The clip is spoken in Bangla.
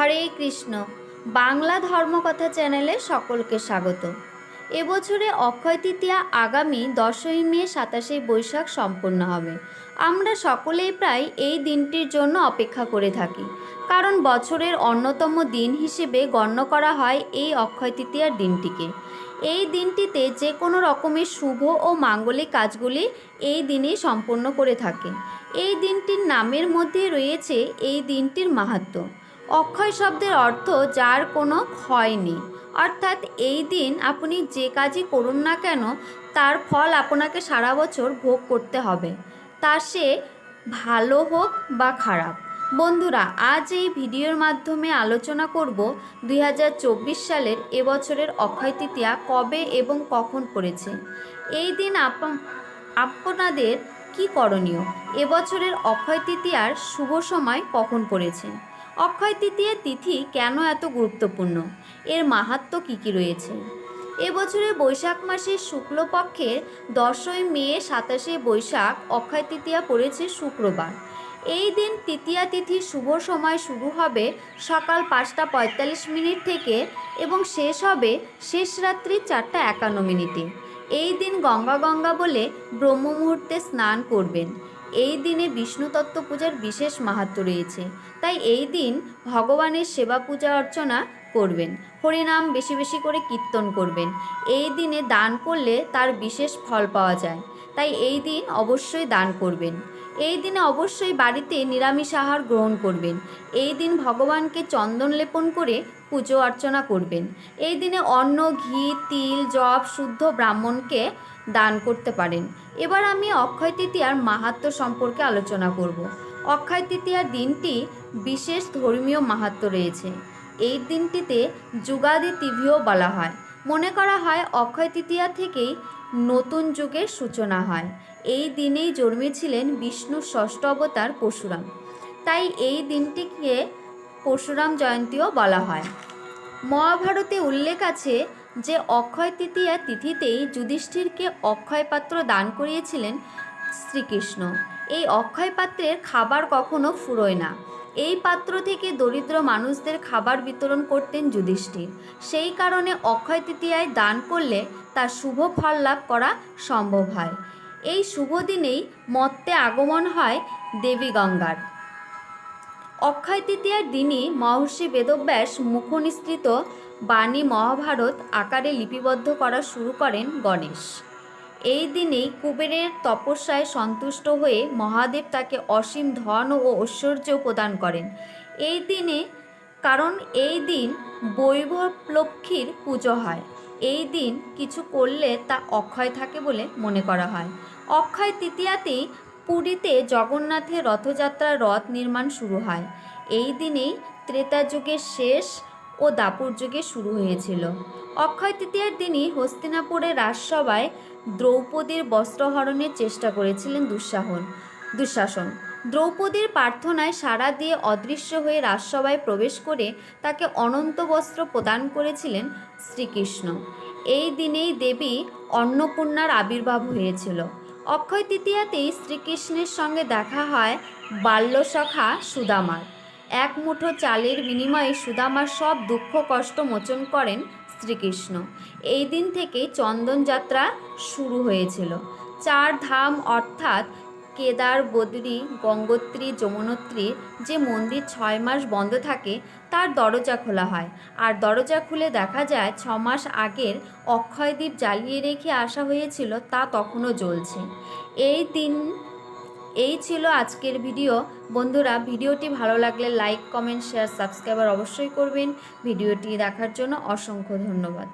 হরে কৃষ্ণ। বাংলা ধর্মকথা চ্যানেলে সকলকে স্বাগত। এবছরে অক্ষয় তৃতীয়া আগামী দশই মে সাতাশে বৈশাখ সম্পন্ন হবে। আমরা সকলেই প্রায় এই দিনটির জন্য অপেক্ষা করে থাকি। কারণ বছরের অন্যতম দিন হিসেবে গণ্য করা হয় এই অক্ষয় তৃতীয়ার দিনটিকে। এই দিনটিতে যে কোনো রকমের শুভ ও মাঙ্গলিক কাজগুলি এই দিনেই সম্পন্ন করে থাকে। এই দিনটির নামের মধ্যে রয়েছে এই দিনটির মাহাত্ম্য অক্ষয় শব্দের অর্থ যার কোনো ক্ষয় নেই। অর্থাৎ এই দিন আপনি যে কাজই করুন না কেন, তার ফল আপনাকে সারা বছর ভোগ করতে হবে। তা সে ভালো হোক বা খারাপ। বন্ধুরা, আজ এই ভিডিওর মাধ্যমে আলোচনা করব দুই হাজার চব্বিশ সালের এবছরের অক্ষয় তৃতীয়া কবে এবং কখন পড়েছে। এই দিন আপ- আপনাদের কি করণীয়? এবছরের অক্ষয় তৃতীয়ার শুভ সময় কখন পড়েছে? অক্ষয় তৃতীয়ার তিথি কেন এত গুরুত্বপূর্ণ? এর মাহাত্ম্য কী কী রয়েছে? এবছরের বৈশাখ মাসের শুক্লপক্ষের দশই মে সাতাশে বৈশাখ অক্ষয় তৃতীয়া পড়েছে শুক্রবার। এই দিন তৃতীয়া তিথির শুভ সময় শুরু হবে সকাল পাঁচটা পঁয়তাল্লিশ মিনিট থেকে এবং শেষ হবে শেষ রাত্রি চারটা একান্ন মিনিটে। এই দিন গঙ্গা গঙ্গা বলে ব্রহ্ম মুহূর্তে স্নান করবেন। এই দিনে বিষ্ণুতত্ত্ব পূজার বিশেষ মাহাত্ম রয়েছে। তাই এই দিন ভগবানের সেবা পূজা অর্চনা করবেন, হরিনাম বেশি বেশি করে কীর্তন করবেন। এই দিনে দান করলে তার বিশেষ ফল পাওয়া যায়। তাই এই দিন অবশ্যই দান করবেন। এই দিনে অবশ্যই বাড়িতে নিরামিষ আহার গ্রহণ করবেন। এই দিন ভগবানকে চন্দন লেপন করে পুজো অর্চনা করবেন। এই দিনে অন্ন, ঘি, তিল জব শুদ্ধ ব্রাহ্মণকে দান করতে পারেন। এবার আমি অক্ষয় তৃতীয়ার মাহাত্ম্য সম্পর্কে আলোচনা করব। অক্ষয় তৃতীয়ার দিনটি বিশেষ ধর্মীয় মাহাত্ম্য রয়েছে। এই দিনটিতে যুগাদি তিভিও বলা হয়। মনে করা হয় অক্ষয় তৃতীয়া থেকেই নতুন যুগের সূচনা হয়। এই দিনেই জন্মেছিলেন বিষ্ণুর ষষ্ঠ অবতার পরশুরাম। তাই এই দিনটিকে পরশুরাম জয়ন্তীও বলা হয়। মহাভারতে উল্লেখ আছে যে, অক্ষয় তৃতীয়া তিথিতেই যুধিষ্ঠিরকে অক্ষয় পাত্র দান করিয়েছিলেন শ্রীকৃষ্ণ। এই অক্ষয় পাত্রের খাবার কখনো ফুরোয় না। এই পাত্র থেকে দরিদ্র মানুষদের খাবার বিতরণ করতেন যুধিষ্ঠির। সেই কারণে অক্ষয় তৃতীয়ায় দান করলে তার শুভ ফল লাভ করা সম্ভব হয়। এই শুভ দিনেই মত্তে আগমন হয় দেবী গঙ্গার। অক্ষয় তৃতীয়ার দিনই মহর্ষি বেদব্যাস মুখনিসৃত বাণী মহাভারত আকারে লিপিবদ্ধ করা শুরু করেন গণেশ। এই দিনেই কুবেরের তপস্যায় সন্তুষ্ট হয়ে মহাদেব তাকে অসীম ধন ও ঐশ্বর্য প্রদান করেন। এই দিনে, কারণ এই দিন বৈভব লক্ষ্মীর পুজো হয়। এই দিন কিছু করলে তা অক্ষয় থাকে বলে মনে করা হয়। অক্ষয় তৃতীয়াতেই পুরীতে জগন্নাথের রথযাত্রার রথ নির্মাণ শুরু হয়। এই দিনেই ত্রেতা যুগের শেষ ও দাপুর যুগে শুরু হয়েছিল। অক্ষয় তৃতীয়ার দিনই হস্তিনাপুরের রাজসভায় দ্রৌপদীর বস্ত্রহরণের চেষ্টা করেছিলেন দুঃসাহন দুঃশাসন। দ্রৌপদীর প্রার্থনায় সাড়া দিয়ে অদৃশ্য হয়ে রাজসভায় প্রবেশ করে তাকে অনন্ত বস্ত্র প্রদান করেছিলেন শ্রীকৃষ্ণ। এই দিনেই দেবী অন্নপূর্ণার আবির্ভাব হয়েছিল। অক্ষয় তৃতীয়াতেই শ্রীকৃষ্ণের সঙ্গে দেখা হয় বাল্যসখা সুদামার। এক মুঠো চালের বিনিময়ে সুদামার সব দুঃখ, কষ্ট মোচন করেন শ্রীকৃষ্ণ। এই দিন থেকেই চন্দন যাত্রা শুরু হয়েছিল। চার ধাম অর্থাৎ কেদার, বদ্রী, গঙ্গোত্রী যমুনোত্রীর যে মন্দির ছয় মাস বন্ধ থাকে, তার দরজা খোলা হয়। আর দরজা খুলে দেখা যায়, ছ মাস আগের অক্ষয় দ্বীপ জ্বালিয়ে রেখে আসা হয়েছিল তা তখনও জ্বলছে। এই দিন এই ছিল আজকের ভিডিও। বন্ধুরা, ভিডিওটি ভালো লাগলে লাইক, কমেন্ট, শেয়ার, সাবস্ক্রাইবার অবশ্যই করবেন। ভিডিওটি দেখার জন্য অসংখ্য ধন্যবাদ।